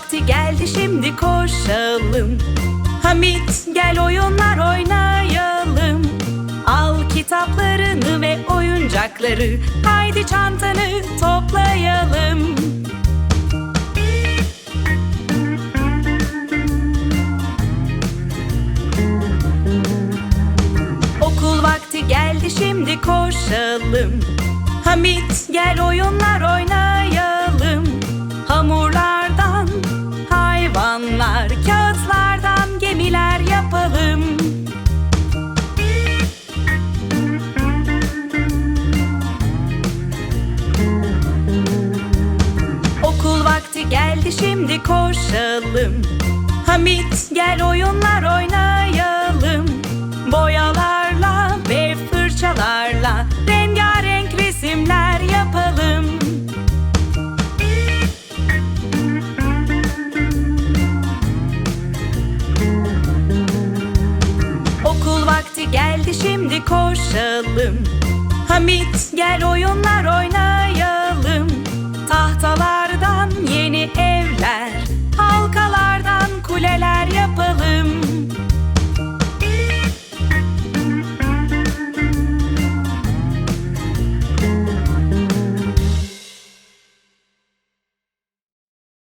vakti geldi şimdi koşalım. Hamit gel oyunlar oynayalım. Al kitaplarını ve oyuncakları Haydi çantanı toplayalım. Okul vakti geldi şimdi koşalım. Hamit gel oyunlar geldi şimdi koşalım. Hamit gel oyunlar oynayalım. Boyalarla ve fırçalarla Rengarenk resimler yapalım. Okul vakti geldi şimdi koşalım. Hamit gel oyunlar oynayalım